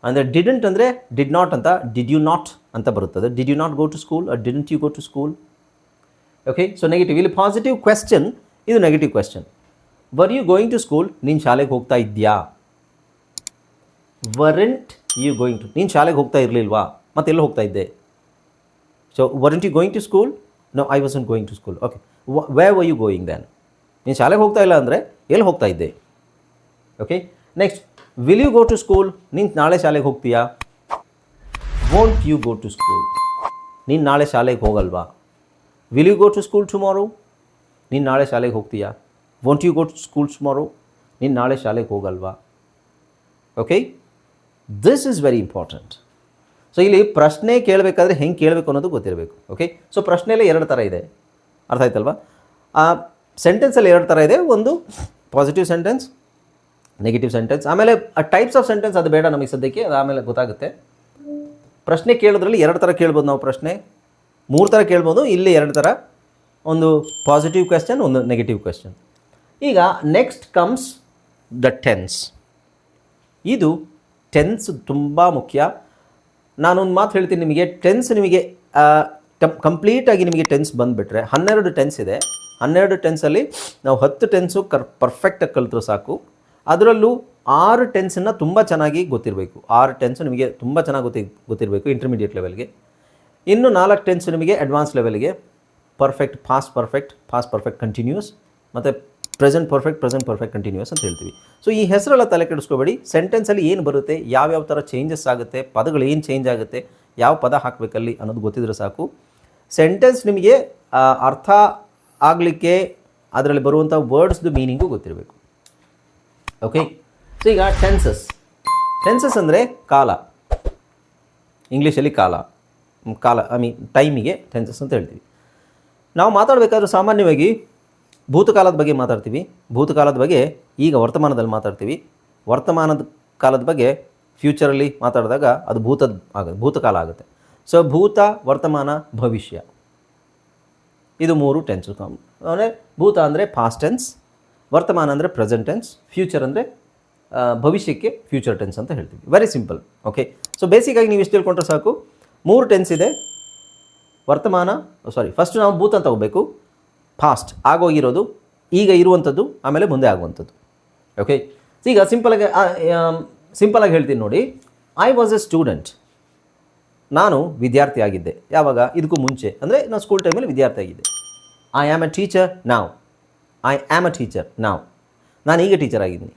ಅಂದರೆ ಡಿಡಂಟ್ ಅಂದರೆ ಡಿಡ್ ನಾಟ್ ಅಂತ ಡಿಡ್ ಯು ನಾಟ್ ಅಂತ ಬರುತ್ತದೆ. Did you not go to school didn't you go to school okay so negative ಇಲ್ಲಿ ಪಾಸಿಟಿವ್ ಕ್ವೆಶ್ಚನ್ ಇದು negative question were you going to school ನೀನು ಶಾಲೆಗೆ ಹೋಗ್ತಾ ಇದೆಯಾ ವರೆಂಟ್ ಯು ಗೋಯಿಂಗ್ ಟು ನೀನು ಶಾಲೆಗೆ ಹೋಗ್ತಾ ಇರಲಿಲ್ವಾ? ಮತ್ತೆ ಎಲ್ಲಿ ಹೋಗ್ತಾ ಇದ್ದೆ. So weren't you going to school no I wasn't going to school okay way why you going then ನೀನು ಶಾಲೆಗೆ ಹೋಗ್ತಾ ಇಲ್ಲ ಅಂದರೆ ಎಲ್ಲಿ ಹೋಗ್ತಾ ಇದ್ದೆ? Okay next will you go to school ನೀನು ನಾಳೆ ಶಾಲೆಗೆ ಹೋಗ್ತೀಯಾ? Won't you go to school ನೀನು ನಾಳೆ ಶಾಲೆಗೆ ಹೋಗಲ್ವಾ? Will you go to school tomorrow ನೀನು ನಾಳೆ ಶಾಲೆಗೆ ಹೋಗ್ತೀಯಾ? Won't you go to school tomorrow ನೀನು ನಾಳೆ ಶಾಲೆಗೆ ಹೋಗಲ್ವಾ? Okay this is very important so ಇಲ್ಲಿ ಪ್ರಶ್ನೆ ಕೇಳಬೇಕಾದ್ರೆ ಹೆಂಗೆ ಕೇಳಬೇಕು ಅನ್ನೋದು ಗೊತ್ತಿರಬೇಕು. ಓಕೆ ಸೊ ಪ್ರಶ್ನೆಯಲ್ಲೇ ಎರಡು ಥರ ಇದೆ. ಅರ್ಥ ಆಯ್ತಲ್ವಾ? ಆ ಸೆಂಟೆನ್ಸಲ್ಲಿ ಎರಡು ಥರ ಇದೆ. ಒಂದು ಪಾಸಿಟಿವ್ ಸೆಂಟೆನ್ಸ್ ನೆಗೆಟಿವ್ ಸೆಂಟೆನ್ಸ್ ಆಮೇಲೆ ಟೈಪ್ಸ್ ಆಫ್ ಸೆಂಟೆನ್ಸ್ ಅದು ಬೇಡ ನಮಗೆ ಸದ್ಯಕ್ಕೆ, ಅದು ಆಮೇಲೆ ಗೊತ್ತಾಗುತ್ತೆ. ಪ್ರಶ್ನೆ ಕೇಳೋದ್ರಲ್ಲಿ ಎರಡು ಥರ ಕೇಳ್ಬೋದು ನಾವು ಪ್ರಶ್ನೆ. ಮೂರು ಥರ ಕೇಳ್ಬೋದು. ಇಲ್ಲಿ ಎರಡು ಥರ ಒಂದು ಪಾಸಿಟಿವ್ ಕ್ವೆಶ್ಚನ್ ಒಂದು ನೆಗೆಟಿವ್ ಕ್ವೆಶ್ಚನ್ ಈಗ ನೆಕ್ಸ್ಟ್ ಕಮ್ಸ್ ದ ಟೆನ್ಸ್ ಇದು ಟೆನ್ಸ್ ತುಂಬ ಮುಖ್ಯ. ನಾನೊಂದು ಮಾತು ಹೇಳ್ತೀನಿ ನಿಮಗೆ. ಟೆನ್ಸ್ ನಿಮಗೆ ಕಂಪ್ಲೀಟಾಗಿ ನಿಮಗೆ ಟೆನ್ಸ್ ಬಂದುಬಿಟ್ರೆ, ಹನ್ನೆರಡು ಟೆನ್ಸ್ ಇದೆ. ಹನ್ನೆರಡು ಟೆನ್ಸಲ್ಲಿ ನಾವು ಹತ್ತು ಟೆನ್ಸು ಕರ್ ಪರ್ಫೆಕ್ಟಾಗಿ ಕಲಿತ್ರು ಸಾಕು. ಅದರಲ್ಲೂ ಆರು ಟೆನ್ಸನ್ನು ತುಂಬ ಚೆನ್ನಾಗಿ ಗೊತ್ತಿರಬೇಕು. ಆರು ಟೆನ್ಸು ನಿಮಗೆ ತುಂಬ ಚೆನ್ನಾಗಿ ಗೊತ್ತಿ, ಗೊತ್ತಿರಬೇಕು ಇಂಟರ್ಮೀಡಿಯೇಟ್ ಲೆವೆಲ್ಗೆ ಇನ್ನು ನಾಲ್ಕು ಟೆನ್ಸ್ ನಿಮಗೆ ಅಡ್ವಾನ್ಸ್ ಲೆವೆಲ್ಗೆ perfect past perfect past perfect continuous ಮತ್ತು present perfect present perfect continuous ಅಂತ ಹೇಳ್ತೀವಿ. ಸೊ ಈ ಹೆಸರೆಲ್ಲ ತಲೆ ಕೆಡಿಸ್ಕೋಬೇಡಿ. ಸೆಂಟೆನ್ಸಲ್ಲಿ ಏನು ಬರುತ್ತೆ, ಯಾವ್ಯಾವ ಥರ ಚೇಂಜಸ್ ಆಗುತ್ತೆ, ಪದಗಳು ಏನು ಚೇಂಜ್ ಆಗುತ್ತೆ, ಯಾವ ಪದ ಹಾಕಬೇಕಲ್ಲಿ ಅನ್ನೋದು ಗೊತ್ತಿದ್ರೆ ಸಾಕು. ಸೆಂಟೆನ್ಸ್ ನಿಮಗೆ ಅರ್ಥ ಆಗಲಿಕ್ಕೆ ಅದರಲ್ಲಿ ಬರುವಂಥ ವರ್ಡ್ಸ್ದು ಮೀನಿಂಗು ಗೊತ್ತಿರಬೇಕು. ಓಕೆ ಸೊ ಈಗ ಟೆನ್ಸಸ್ ಟೆನ್ಸಸ್ ಅಂದರೆ ಕಾಲ. ಇಂಗ್ಲೀಷಲ್ಲಿ ಕಾಲ. ಕಾಲ ಐ ಮೀನ್ ಟೈಮಿಗೆ ಟೆನ್ಸಸ್ ಅಂತ ಹೇಳ್ತೀವಿ. ನಾವು ಮಾತಾಡಬೇಕಾದ್ರೂ ಸಾಮಾನ್ಯವಾಗಿ ಭೂತಕಾಲದ ಬಗ್ಗೆ ಮಾತಾಡ್ತೀವಿ. ಭೂತಕಾಲದ ಬಗ್ಗೆ ಈಗ ವರ್ತಮಾನದಲ್ಲಿ ಮಾತಾಡ್ತೀವಿ. ವರ್ತಮಾನದ ಕಾಲದ ಬಗ್ಗೆ ಫ್ಯೂಚರಲ್ಲಿ ಮಾತಾಡಿದಾಗ ಅದು ಭೂತದ ಆಗುತ್ತೆ ಭೂತಕಾಲ ಆಗುತ್ತೆ. ಸೊ ಭೂತ, ವರ್ತಮಾನ, ಭವಿಷ್ಯ. ಇದು ಮೂರು ಟೆನ್ಸ್ ಅಂದರೆ ಭೂತ ಅಂದರೆ ಪಾಸ್ಟ್ ಟೆನ್ಸ್ ವರ್ತಮಾನ ಅಂದರೆ ಪ್ರೆಸೆಂಟ್ ಟೆನ್ಸ್ ಫ್ಯೂಚರ್ ಅಂದರೆ ಭವಿಷ್ಯಕ್ಕೆ ಫ್ಯೂಚರ್ ಟೆನ್ಸ್ ಅಂತ ಹೇಳ್ತೀವಿ. ವೆರಿ ಸಿಂಪಲ್ ಓಕೆ ಸೊ ಬೇಸಿಕಾಗಿ ನೀವು ಇಷ್ಟು ತಿಳ್ಕೊಂಡ್ರೆ ಸಾಕು. ಮೂರು ಟೆನ್ಸ್ ಇದೆ. ವರ್ತಮಾನ ಸಾರಿ ಫಸ್ಟ್ ನಾವು ಭೂತ ಅಂತ ಹೋಗಬೇಕು. ಫಾಸ್ಟ್ ಆಗೋಗಿರೋದು, ಈಗ ಇರುವಂಥದ್ದು, ಆಮೇಲೆ ಮುಂದೆ ಆಗುವಂಥದ್ದು. ಓಕೆ ಈಗ ಸಿಂಪಲಾಗಿ ಸಿಂಪಲಾಗಿ ಹೇಳ್ತೀನಿ ನೋಡಿ. ಐ ವಾಸ್ ಎ ಸ್ಟೂಡೆಂಟ್ ನಾನು ವಿದ್ಯಾರ್ಥಿ ಆಗಿದ್ದೆ ಯಾವಾಗ? ಇದಕ್ಕೂ ಮುಂಚೆ. ಅಂದರೆ ನಾನು ಸ್ಕೂಲ್ ಟೈಮಲ್ಲಿ ವಿದ್ಯಾರ್ಥಿ ಆಗಿದ್ದೆ ಐ ಆಮ್ ಎ ಟೀಚರ್ ನಾವ್ ಐ ಆಮ್ ಎ ಟೀಚರ್ ನಾವ್ ನಾನು ಈಗ ಟೀಚರ್ ಆಗಿದ್ದೀನಿ.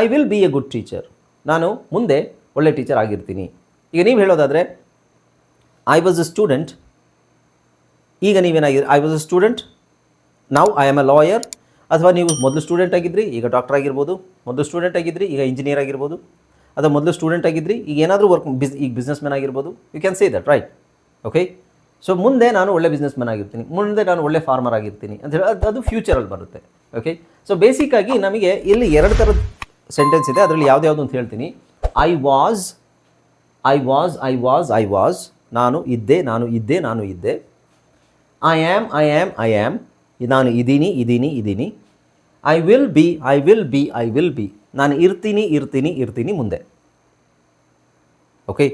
I will be a good teacher ನಾನು ಮುಂದೆ ಒಳ್ಳೆ ಟೀಚರ್ ಆಗಿರ್ತೀನಿ. ಈಗ ನೀವು ಹೇಳೋದಾದರೆ ಐ ವಾಸ್ ಎ ಸ್ಟೂಡೆಂಟ್ ಈಗ ನೀವೇನಾಗಿದ್ರಿ ಐ ವಾಸ್ ಅ ಸ್ಟೂಡೆಂಟ್ ನಾವು ಐ ಆಮ್ ಅ ಲಾಯರ್ ಅಥವಾ ನೀವು ಮೊದಲು ಸ್ಟೂಡೆಂಟ್ ಆಗಿದ್ರಿ, ಈಗ ಡಾಕ್ಟರ್ ಆಗಿರ್ಬೋದು. ಮೊದಲು ಸ್ಟೂಡೆಂಟ್ ಆಗಿದ್ರಿ, ಈಗ ಇಂಜಿನಿಯರ್ ಆಗಿರ್ಬೋದು. ಅಥವಾ ಮೊದಲು ಸ್ಟೂಡೆಂಟ್ ಆಗಿದ್ರಿ, ಈಗ ಏನಾದರೂ ವರ್ಕ್ ಬಿಸ್ ಈಗ ಬಿಸ್ನೆಸ್ ಮ್ಯಾನ್ ಆಗಿರ್ಬೋದು. You can say that right okay so ಮುಂದೆ ನಾನು ಒಳ್ಳೆ ಬಿಸ್ನೆಸ್ ಮ್ಯಾನ್ ಆಗಿರ್ತೀನಿ. ಮುಂದೆ ನಾನು ಒಳ್ಳೆ ಫಾರ್ಮರ್ ಆಗಿರ್ತೀನಿ. ಅಂತ ಹೇಳಿ, ಅದು ಫ್ಯೂಚರಲ್ಲಿ ಬರುತ್ತೆ. ಓಕೆ ಸೊ ಬೇಸಿಕ್ಕಾಗಿ ನಮಗೆ ಇಲ್ಲಿ ಎರಡು ಥರದ ಸೆಂಟೆನ್ಸ್ ಇದೆ. ಅದರಲ್ಲಿ ಯಾವ್ದು ಅಂತ ಹೇಳ್ತೀನಿ. I was I was I was I was ನಾನು ಇದ್ದೆ ನಾನು ಇದ್ದೆ ನಾನು ಇದ್ದೆ. I am I am I am ನಾನು ಇದ್ದೀನಿ ಇದ್ದೀನಿ ಇದ್ದೀನಿ. I will be I will be I will be ನಾನು ಇರ್ತೀನಿ ಇರ್ತೀನಿ ಇರ್ತೀನಿ ಮುಂದೆ. ಓಕೆ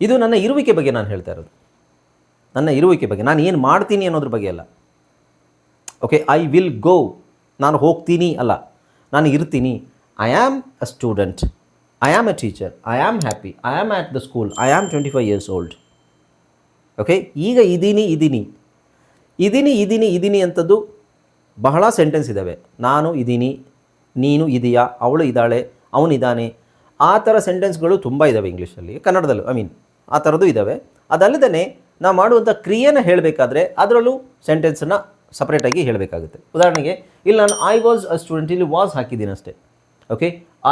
ಇದು ನನ್ನ ಇರುವಿಕೆ ಬಗ್ಗೆ ನಾನು ಹೇಳ್ತಾ ಇರೋದು. ನನ್ನ ಇರುವಿಕೆ ಬಗ್ಗೆ. ನಾನು ಏನು ಮಾಡ್ತೀನಿ ಅನ್ನೋದ್ರ ಬಗ್ಗೆ ಅಲ್ಲ. ಓಕೆ ಐ ವಿಲ್ ಗೋ ನಾನು ಹೋಗ್ತೀನಿ ಅಲ್ಲ. ನಾನು ಇರ್ತೀನಿ. I am a student I am a teacher I am happy I am at the school I am twenty five years old okay ಈಗ ಇದ್ದೀನಿ ಇದ್ದೀನಿ. ಇದ್ದೀನಿ ಇದೀನಿ ಇದೀನಿ ಅಂಥದ್ದು ಬಹಳ ಸೆಂಟೆನ್ಸ್ ಇದ್ದಾವೆ ನಾನು ಇದ್ದೀನಿ ನೀನು ಇದೆಯಾ, ಅವಳು ಇದ್ದಾಳೆ ಅವನಿದ್ದಾನೆ ಆ ಥರ ಸೆಂಟೆನ್ಸ್ಗಳು ತುಂಬ ಇದ್ದಾವೆ ಇಂಗ್ಲೀಷಲ್ಲಿ ಕನ್ನಡದಲ್ಲೂ ಐ ಮೀನ್ ಆ ಥರದ್ದು ಇದ್ದಾವೆ ಅದಲ್ಲದೆ ನಾವು ಮಾಡುವಂಥ ಕ್ರಿಯೆನ ಹೇಳಬೇಕಾದ್ರೆ ಅದರಲ್ಲೂ ಸೆಂಟೆನ್ಸನ್ನು ಸಪ್ರೇಟಾಗಿ ಹೇಳಬೇಕಾಗುತ್ತೆ. ಉದಾಹರಣೆಗೆ, ಇಲ್ಲಿ ನಾನು ಐ ವಾಸ್ ಅ ಸ್ಟೂಡೆಂಟ್ ಇಲ್ಲಿ ವಾಸ್ ಹಾಕಿದ್ದೀನಿ ಅಷ್ಟೇ. ಓಕೆ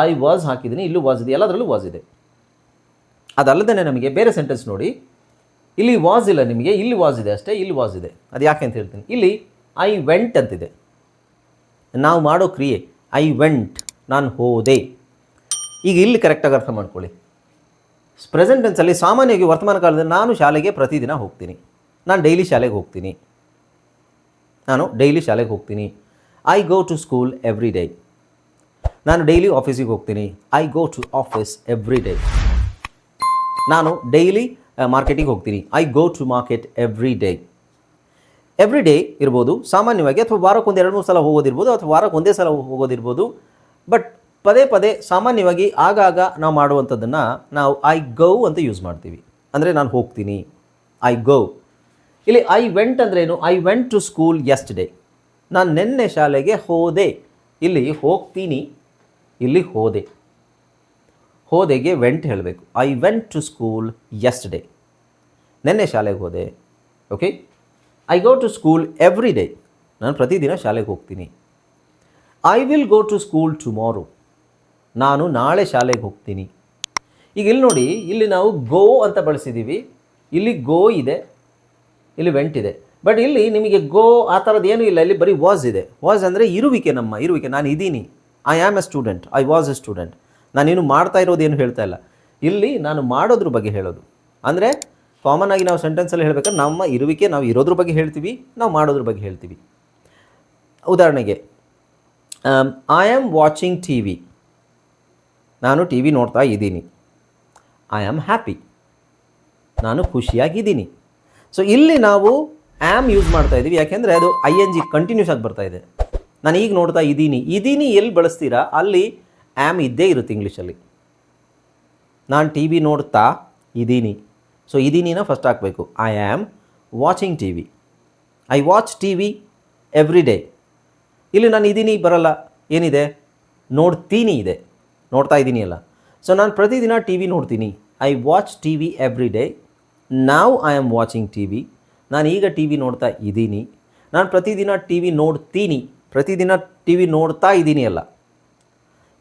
ಐ ವಾಸ್ ಹಾಕಿದ್ದೀನಿ, ಇಲ್ಲೂ ವಾಸ್ ಇದೆ, ಎಲ್ಲದರಲ್ಲೂ ವಾಸ್ ಇದೆ. ಅದಲ್ಲದೆ ನಮಗೆ ಬೇರೆ ಸೆಂಟೆನ್ಸ್ ನೋಡಿ. ಇಲ್ಲಿ ವಾಸ್ ಇಲ್ಲ ನಿಮಗೆ, ಇಲ್ಲಿ ವಾಸ್ ಇದೆ ಅಷ್ಟೇ, ಇಲ್ಲಿ ವಾಸ್ ಇದೆ. ಅದು ಯಾಕೆ ಅಂತ ಹೇಳ್ತೀನಿ. ಇಲ್ಲಿ ಐ ವೆಂಟ್ ಅಂತಿದೆ. ನಾವು ಮಾಡೋ ಕ್ರಿಯೆ ಐ ವೆಂಟ್ ನಾನು ಹೋದೆ. ಈಗ ಇಲ್ಲಿ ಕರೆಕ್ಟಾಗಿ ಅರ್ಥ ಮಾಡ್ಕೊಳ್ಳಿ. ಪ್ರೆಸೆಂಟ್ ಟೆನ್ಸಲ್ಲಿ ಸಾಮಾನ್ಯವಾಗಿ ವರ್ತಮಾನ ಕಾಲದಲ್ಲಿ ನಾನು ಶಾಲೆಗೆ ಪ್ರತಿದಿನ ಹೋಗ್ತೀನಿ. ನಾನು ಡೈಲಿ ಶಾಲೆಗೆ ಹೋಗ್ತೀನಿ. ನಾನು ಡೈಲಿ ಶಾಲೆಗೆ ಹೋಗ್ತೀನಿ. I go to school every day ನಾನು ಡೈಲಿ ಆಫೀಸಿಗೆ ಹೋಗ್ತೀನಿ. I go to office every day ನಾನು ಡೈಲಿ ಮಾರ್ಕೆಟಿಗೆ ಹೋಗ್ತೀನಿ. I go to market every day every day ಇರ್ಬೋದು, ಸಾಮಾನ್ಯವಾಗಿ ಅಥವಾ ವಾರಕ್ಕೆ ಒಂದು ಎರಡು ಮೂರು ಸಲ ಹೋಗೋದಿರ್ಬೋದು ಅಥವಾ ವಾರಕ್ಕೆ ಒಂದೇ ಸಲ ಹೋಗೋದಿರ್ಬೋದು. ಬಟ್ ಪದೇ ಪದೇ ಸಾಮಾನ್ಯವಾಗಿ ಆಗಾಗ ನಾವು ಮಾಡುವಂಥದ್ದನ್ನು ನಾವು ಐ ಗೋ ಅಂತ ಯೂಸ್ ಮಾಡ್ತೀವಿ. ಅಂದರೆ ನಾನು ಹೋಗ್ತೀನಿ. ಐ ಗೋ ಇಲ್ಲಿ ಐ ವೆಂಟ್ ಅಂದ್ರೇನು I went to school yesterday ನಾನು ನಿನ್ನೆ ಶಾಲೆಗೆ ಹೋದೆ. ಇಲ್ಲಿ ಹೋಗ್ತೀನಿ. ಇಲ್ಲಿ ಹೋದೆ. ಹೋದೆಗೆ ವೆಂಟ್ ಹೇಳಬೇಕು. I went to school yesterday ನಿನ್ನೆ ಶಾಲೆಗೆ ಹೋದೆ. Okay I go to school every day ನಾನು ಪ್ರತಿದಿನ ಶಾಲೆಗೆ ಹೋಗ್ತೀನಿ. I will go to school tomorrow ನಾನು ನಾಳೆ ಶಾಲೆಗೆ ಹೋಗ್ತೀನಿ. ಈಗ ಇಲ್ಲಿ ನೋಡಿ, ಇಲ್ಲಿ ನಾವು ಗೋ ಅಂತ ಬಳಸಿದ್ದೀವಿ ಇಲ್ಲಿ ಗೋ ಇದೆ. ಇಲ್ಲಿ ವೆಂಟ್ ಇದೆ. ಬಟ್ ಇಲ್ಲಿ ನಿಮಗೆ ಗೋ ಆ ಥರದ್ದು ಏನೂ ಇಲ್ಲ. ಇಲ್ಲಿ ಬರೀ ವಾಸ್ ಇದೆ. ವಾಸ್ ಅಂದರೆ ಇರುವಿಕೆ ನಮ್ಮ, ಇರುವಿಕೆ. ನಾನು ಇದ್ದೀನಿ I am a student I was a student ನಾನೇನು ಮಾಡ್ತಾ ಇರೋದೇನು ಹೇಳ್ತಾ ಇಲ್ಲ. ಇಲ್ಲಿ ನಾನು ಮಾಡೋದ್ರ ಬಗ್ಗೆ ಹೇಳೋದು. ಅಂದರೆ ಕಾಮನ್ ಆಗಿ ನಾವು ಸೆಂಟೆನ್ಸಲ್ಲಿ ಹೇಳಬೇಕಾದ್ರೆ ನಮ್ಮ ಇರುವಿಕೆ ನಾವು ಇರೋದ್ರ ಬಗ್ಗೆ ಹೇಳ್ತೀವಿ, ನಾವು ಮಾಡೋದ್ರ ಬಗ್ಗೆ ಹೇಳ್ತೀವಿ. ಉದಾಹರಣೆಗೆ I am watching T V ನಾನು ಟಿ ವಿ ನೋಡ್ತಾ ಇದ್ದೀನಿ. ಐ ಆಮ್ ಹ್ಯಾಪಿ ನಾನು ಖುಷಿಯಾಗಿದ್ದೀನಿ. ಸೊ ಇಲ್ಲಿ ನಾವು ಆ್ಯಮ್ ಯೂಸ್ ಮಾಡ್ತಾ ಇದ್ದೀವಿ. ಯಾಕೆಂದರೆ ಅದು ಐ ಎನ್ ಜಿ ಕಂಟಿನ್ಯೂಸ್ ಆಗಿ ಬರ್ತಾ ಇದೆ. ನಾನು ಈಗ ನೋಡ್ತಾ ಇದ್ದೀನಿ. ಇದ್ದೀನಿ ಎಲ್ಲಿ ಬಳಸ್ತೀರಾ? ಅಲ್ಲಿ ಆ್ಯಮ್ ಇದ್ದೇ ಇರುತ್ತೆ ಇಂಗ್ಲೀಷಲ್ಲಿ. ನಾನು ಟಿ ವಿ ನೋಡ್ತಾ ಇದ್ದೀನಿ. ಸೊ ಇದೀನಿನ ಫಸ್ಟ್ ಹಾಕಬೇಕು. I am watching T V I watch T V every day ಇಲ್ಲಿ ನಾನು ಇದ್ದೀನಿ ಬರಲ್ಲ. ಏನಿದೆ? ನೋಡ್ತೀನಿ ಇದೆ. ನೋಡ್ತಾ ಇದ್ದೀನಿ ಅಲ್ಲ. ಸೊ ನಾನು ಪ್ರತಿದಿನ ಟಿ ವಿ ನೋಡ್ತೀನಿ. I watch T V every day ನಾವು I am watching T V ನಾನು ಈಗ ಟಿ ವಿ ನೋಡ್ತಾ ಇದ್ದೀನಿ ನಾನು ಪ್ರತಿದಿನ ಟಿ ವಿ ನೋಡ್ತೀನಿ. ಪ್ರತಿದಿನ ಟಿ ವಿ ನೋಡ್ತಾ ಇದ್ದೀನಿ ಅಲ್ಲ.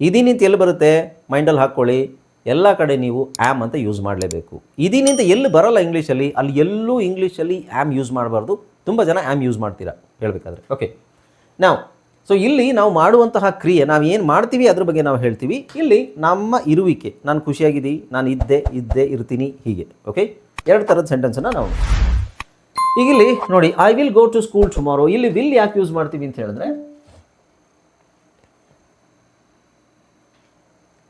ಇದೀನಿ ಅಂತ ಎಲ್ಲಿ ಬರುತ್ತೆ? ಮೈಂಡಲ್ಲಿ ಹಾಕ್ಕೊಳ್ಳಿ. ಎಲ್ಲ ಕಡೆ ನೀವು ಆ್ಯಮ್ ಅಂತ ಯೂಸ್ ಮಾಡಲೇಬೇಕು. ಇದೀನಿಂತ ಎಲ್ಲಿ ಬರಲ್ಲ ಇಂಗ್ಲೀಷಲ್ಲಿ, ಅಲ್ಲಿ ಎಲ್ಲೂ ಇಂಗ್ಲೀಷಲ್ಲಿ ಆ್ಯಮ್ ಯೂಸ್ ಮಾಡಬಾರ್ದು. ತುಂಬ ಜನ ಆ್ಯಮ್ ಯೂಸ್ ಮಾಡ್ತೀರಾ? ಹೇಳಬೇಕಾದ್ರೆ. ಓಕೆ. ನಾವು ಸೊ ಇಲ್ಲಿ ನಾವು ಮಾಡುವಂತಹ ಕ್ರಿಯೆ, ನಾವು ಏನು ಮಾಡ್ತೀವಿ ಅದ್ರ ಬಗ್ಗೆ ನಾವು ಹೇಳ್ತೀವಿ. ಇಲ್ಲಿ ನಮ್ಮ ಇರುವಿಕೆ, ನಾನು ಖುಷಿಯಾಗಿದ್ದೀನಿ, ನಾನು ಇದ್ದೆ ಇದ್ದೆ, ಇರ್ತೀನಿ, ಹೀಗೆ. ಓಕೆ? ಎರಡು ಥರದ ಸೆಂಟೆನ್ಸನ್ನು ನಾವು ಈಗ ಇಲ್ಲಿ ನೋಡಿ I will go to school tomorrow ಇಲ್ಲಿ ವಿಲ್ ಯಾಕೆ ಯೂಸ್ ಮಾಡ್ತೀವಿ ಅಂತ ಹೇಳಿದ್ರೆ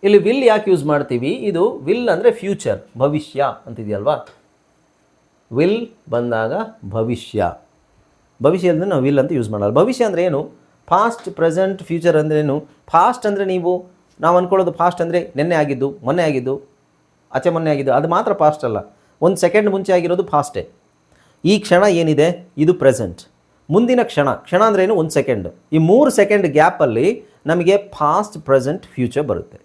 ಇಲ್ಲಿ ವಿಲ್ ಯಾಕೆ ಯೂಸ್ ಮಾಡ್ತೀವಿ? ಇದು ವಿಲ್ ಅಂದರೆ ಫ್ಯೂಚರ್ ಭವಿಷ್ಯ ಅಂತಿದೆಯಲ್ವಾ? ವಿಲ್ ಬಂದಾಗ ಭವಿಷ್ಯ. ಭವಿಷ್ಯ ಅಂದರೆ ನಾವು ವಿಲ್ ಅಂತ ಯೂಸ್ ಮಾಡಲ್ಲ. ಭವಿಷ್ಯ ಅಂದರೆ ಏನು? ಫಾಸ್ಟ್ ಪ್ರೆಸೆಂಟ್ ಫ್ಯೂಚರ್ ಅಂದ್ರೇನು ಫಾಸ್ಟ್ ಅಂದರೆ ನೀವು, ನಾವು ಅಂದ್ಕೊಳ್ಳೋದು ಫಾಸ್ಟ್ ಅಂದರೆ ನಿನ್ನೆ ಆಗಿದ್ದು, ಮೊನ್ನೆ ಆಗಿದ್ದು, ಆಚೆ ಮೊನ್ನೆ ಆಗಿದ್ದು, ಅದು ಮಾತ್ರ ಫಾಸ್ಟ್ ಅಲ್ಲ. ಒಂದು ಸೆಕೆಂಡ್ ಮುಂಚೆ ಆಗಿರೋದು ಫಾಸ್ಟೇ ಈ ಕ್ಷಣ ಏನಿದೆ? ಇದು ಪ್ರೆಸೆಂಟ್ ಮುಂದಿನ ಕ್ಷಣ ಕ್ಷಣ ಅಂದ್ರೇನು ಒಂದು ಸೆಕೆಂಡ್ ಈ ಮೂರು ಸೆಕೆಂಡ್ ಗ್ಯಾಪಲ್ಲಿ ನಮಗೆ ಫಾಸ್ಟ್ ಪ್ರೆಸೆಂಟ್ ಫ್ಯೂಚರ್ ಬರುತ್ತೆ.